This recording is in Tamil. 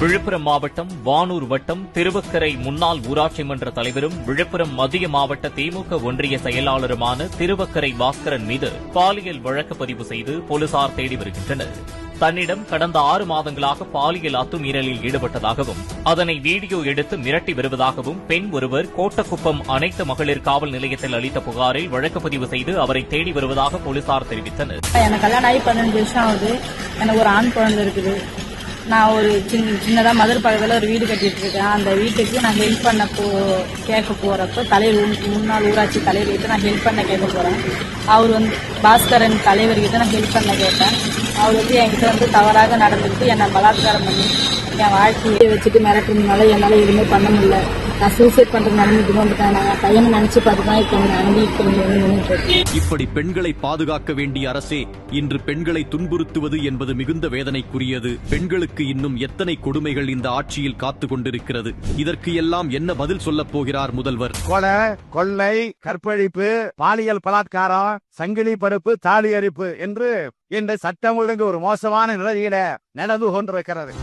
விழுப்புரம் மாவட்டம் வானூர் வட்டம் திருவக்கரை முன்னாள் ஊராட்சி மன்ற தலைவரும் விழுப்புரம் மத்திய மாவட்ட திமுக ஒன்றிய செயலாளருமான திருவக்கரை பாஸ்கரன் மீது பாலியல் வழக்கு பதிவு செய்து போலீசார் தேடி வருகின்றனர். தன்னிடம் கடந்த ஆறு மாதங்களாக பாலியல் அத்துமீறலில் ஈடுபட்டதாகவும் அதனை வீடியோ எடுத்து மிரட்டி வருவதாகவும் பெண் ஒருவர் கோட்டக்குப்பம் அனைத்து மகளிர் காவல் நிலையத்தில் அளித்த புகாரில் வழக்கு பதிவு செய்து அவரை தேடி வருவதாக போலீசார் தெரிவித்தனர். எனக்கு கல்யாணம் ஆகி பதினஞ்சு வருஷம் ஆகுது. எனக்கு ஒரு ஆண் குழந்தை இருக்குது. நான் ஒரு சின்ன சின்னதாக மதுரை பக்கத்தில் ஒரு வீடு கட்டிட்டு இருக்கேன் அந்த வீட்டுக்கு நான் ஹெல்ப் பண்ண போ கேட்க போகிறப்ப தலைவர் முன்னாள் ஊராட்சி தலைவர்கிட்ட நான் ஹெல்ப் பண்ண கேட்க போகிறேன் அவர் வந்து பாஸ்கரன் தலைவர்கிட்ட நான் ஹெல்ப் பண்ண கேட்டேன். அவர் வந்து என்கிட்ட வந்து தவறாக நடந்துக்கிட்டு என்னை பலாத்காரம் பண்ணி என் வாழ்க்கையை வச்சுட்டு மிரட்டுறதுனால என்னால் எதுவுமே பண்ண முடியல. நான் சூசைட் பண்ணுறது நடந்துட்டு வந்துட்டேன் நான் பையனை நினச்சி பார்த்து தான் இப்போ இருக்கேன். இப்படி பெண்களை பாதுகாக்க வேண்டிய அரசே இன்று பெண்களை துன்புறுத்துவது என்பது மிகுந்த வேதனைக்குரியது. பெண்களுக்கு இன்னும் எத்தனை கொடுமைகள் இந்த ஆட்சியில் காத்து கொண்டிருக்கிறது? இதற்கு எல்லாம் என்ன பதில் சொல்லப் போகிறார் முதல்வர்? கொலை கொள்ளை கற்பழிப்பு பாலியல் பலாத்காரம் சங்கிலி பருப்பு தாலி அரிப்பு என்று இன்று சட்டம் ஒழுங்கு ஒரு மோசமான நிலையில நடந்து கொண்டிருக்கிறது